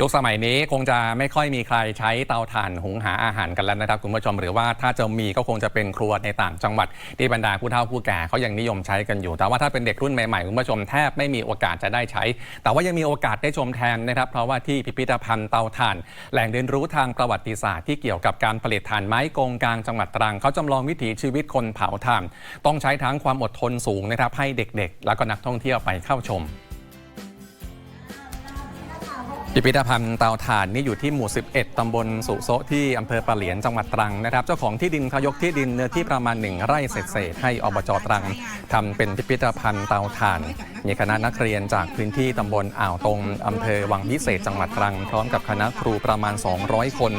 ยุคสมัยนี้คงจะไม่ค่อยมีใครใช้เตาถ่านหุงหาอาหารกันแล้วนะครับคุณผู้ชมหรือว่าถ้าจะมีก็คงจะเป็นครัวในต่างจังหวัดที่บรรดาผู้เฒ่าผู้แก่เขายังนิยมใช้กันอยู่ แต่ว่าถ้าเป็นเด็กรุ่นใหม่ๆคุณผู้ชมแทบไม่มีโอกาสจะได้ใช้ แต่ว่ายังมีโอกาสได้ชมแทนนะครับเพราะว่าที่พิพิธภัณฑ์เตาถ่าน แหล่งเรียนรู้ทางประวัติศาสตร์ที่เกี่ยวกับการผลิตถ่านไม้กงกลางจังหวัดตรังเขาจำลองวิถีชีวิตคนเผาถ่าน ต้องใช้ทั้งความอดทนสูงนะครับให้เด็กๆ แล้วก็นักท่องเที่ยวไปเข้าชม พิพิธภัณฑ์เตาถ่านนี่อยู่ที่หมู่ 11 ตำบลสุโซะที่อำเภอปะเหลียนจังหวัดตรังนะครับ เจ้าของที่ดินเขายกที่ดินเนื้อที่ประมาณ 1 ไร่เศษให้อบจตรังทำเป็นพิพิธภัณฑ์เตาถ่าน มีคณะนักเรียนจากพื้นที่ตำบลอ่าวตรงอำเภอวังวิเศษจังหวัดตรัง พร้อมกับคณะครูประมาณ 200 คน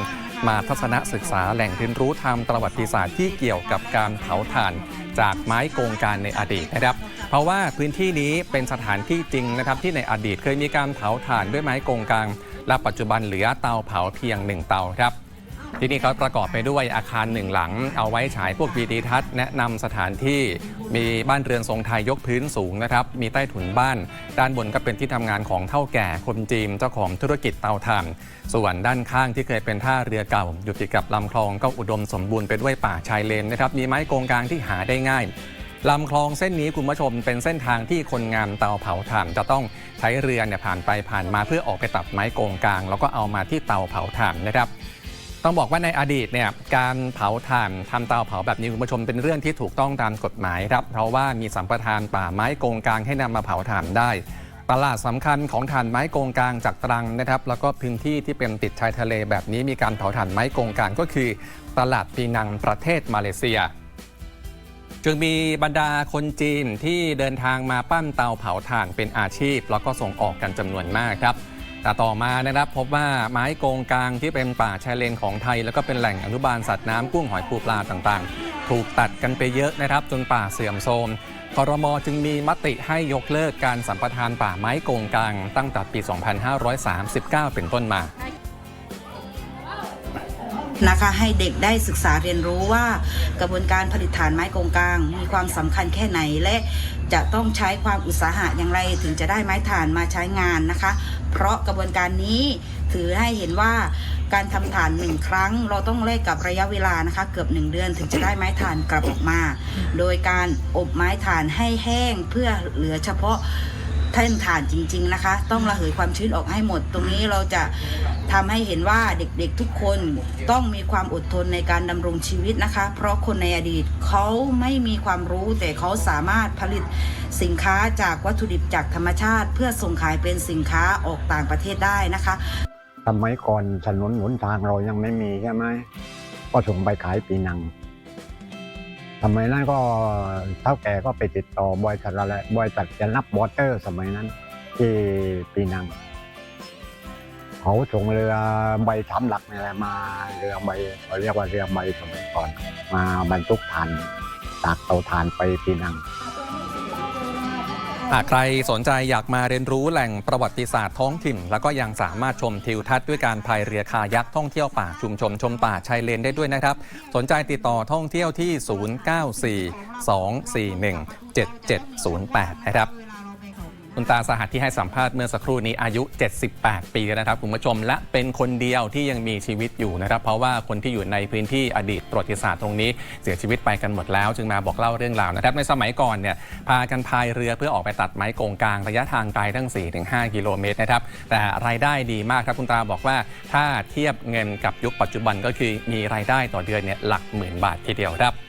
มาทัศนศึกษาแหล่งเรียนรู้ทางประวัติศาสตร์ที่เกี่ยวกับการเผาถ่าน จากไม้โกงการในอดีตนะครับ เพราะว่าพื้นที่นี้เป็นสถานที่จริงนะครับที่ในอดีตเคยมีการเผาถ่านด้วยไม้กงกลางและปัจจุบันเหลือเตาเผาเพียงหนึ่งเตาครับที่นี่เขาประกอบไปด้วยอาคารหนึ่งหลัง เอาไว้ฉายพวกวีดีทัศน์แนะนำสถานที่มีบ้านเรือนทรงไทยยกพื้นสูงนะครับ มีใต้ถุนบ้าน ด้านบนก็เป็นที่ทำงานของเท่าแก่คนจีนเจ้าของธุรกิจเตาถ่าน ส่วนด้านข้างที่เคยเป็นท่าเรือเก่า อยู่ติดกับลำคลองก็อุดมสมบูรณ์ไปด้วยป่าชายเลนนะครับ มีไม้โกงกลางที่หาได้ง่าย ลำคลองเส้นนี้คุณผู้ชมเป็นเส้นทางที่คนงานเตาเผาถ่านจะต้องใช้เรือเนี่ยผ่านไปผ่านมาเพื่อออกไปตัดไม้โกงกลาง แล้วก็เอามาที่เตาเผาถ่านนะครับต้องบอกว่าในอดีตเนี่ยการเผาถ่านทำเตาเผาแบบนี้คุณผู้ชมเป็นเรื่องที่ถูกต้องตามกฎหมายครับเพราะว่ามีสัมปทานป่าไม้โกงกลางให้นำมาเผาถ่านได้ ตลาดสำคัญของถ่านไม้โกงกลางจากตรังนะครับ แล้วก็พื้นที่ที่เป็นติดชายทะเลแบบนี้มีการเผาถ่านไม้โกงกลางก็คือ ตลาดปีนังประเทศมาเลเซีย จึงมีบรรดาคนจีนที่เดินทางมาปั้นเตาเผาถ่านเป็นอาชีพ แล้วก็ส่งออกกันจำนวนมากครับแต่ต่อมานะครับพบว่าไม้โกงกลางที่เป็นป่าชายเลนของไทย แล้วก็เป็นแหล่งอนุบาลสัตว์น้ำกุ้งหอยปูปลาต่างๆ ถูกตัดกันไปเยอะนะครับ จนป่าเสื่อมโทรมคอรมอจึงมีมติให้ยกเลิกการสัมปทานป่าไม้โกงกลางตั้งแต่ปี 2539 เป็นต้นมา นะคะให้เด็กได้ศึกษาเรียนรู้ว่ากระบวนการผลิตฐานไม้กงกลาง มีความสำคัญแค่ไหนและจะต้องใช้ความอุตสาหะอย่างไรถึงจะได้ไม้ถ่านมาใช้งานนะคะ เพราะกระบวนการนี้ถือให้เห็นว่าการทำฐานหนึ่งครั้ง เราต้องแลกกับระยะเวลานะคะ เกือบหนึ่งเดือนถึงจะได้ไม้ถ่านกลับออกมา โดยการอบไม้ถ่านให้แห้งเพื่อเหลือเฉพาะ แท่นถ่านจริง ๆนะคะ ต้องระเหยความชื้นออกให้หมด ตรงนี้เราจะทำให้เห็นว่าเด็กๆทุกคนต้องมีความอดทนในการดำรงชีวิตนะคะ เพราะคนในอดีตเขาไม่มีความรู้แต่เขาสามารถผลิตสินค้าจากวัตถุดิบจากธรรมชาติ เพื่อส่งขายเป็นสินค้าออกต่างประเทศได้นะคะสมัยก่อนถนนหนทางเรายังไม่มีใช่ไหมก็ส่งไปขายปีนัง สมัยนั้นก็เท่าแก่ก็ไปติดต่อบริษัทอะไรบริษัทจะนับวอเตอร์ สมัยนั้น ที่ปีนังเขาส่งเรือใบช้ำหลักนี่แหละมาเรือใบเขาเรียกว่าเรือใบสมัยก่อน มาบรรทุกถ่านจากเตาถ่านไปปีนัง หากใครสนใจอยากมาเรียนรู้แหล่งประวัติศาสตร์ท้องถิ่น แล้วก็ยังสามารถชมทิวทัศน์ด้วยการพายเรือคายักท่องเที่ยวป่าชุมชนชมป่าชายเลนได้ด้วยนะครับ สนใจติดต่อท่องเที่ยวที่ 0942417708 นะครับ คุณตาสหัสที่ให้สัมภาษณ์เมื่อสักครู่นี้อายุ 78 ปีนะครับคุณผู้ชมและเป็นคนเดียวที่ยังมีชีวิตอยู่นะครับ เพราะว่าคนที่อยู่ในพื้นที่อดีตประวัติศาสตร์ตรงนี้ เสียชีวิตไปกันหมดแล้ว จึงมาบอกเล่าเรื่องราวนะครับ ในสมัยก่อนเนี่ยพากันพายเรือเพื่อออกไปตัดไม้โกงกลางระยะทางไกลทั้ง 4-5 กิโลเมตรนะครับแต่รายได้ดีมากครับคุณตาบอกว่า ถ้าเทียบเงินกับยุคปัจจุบันก็คือมีรายได้ต่อเดือนเนี่ยหลักหมื่นบาททีเดียวครับ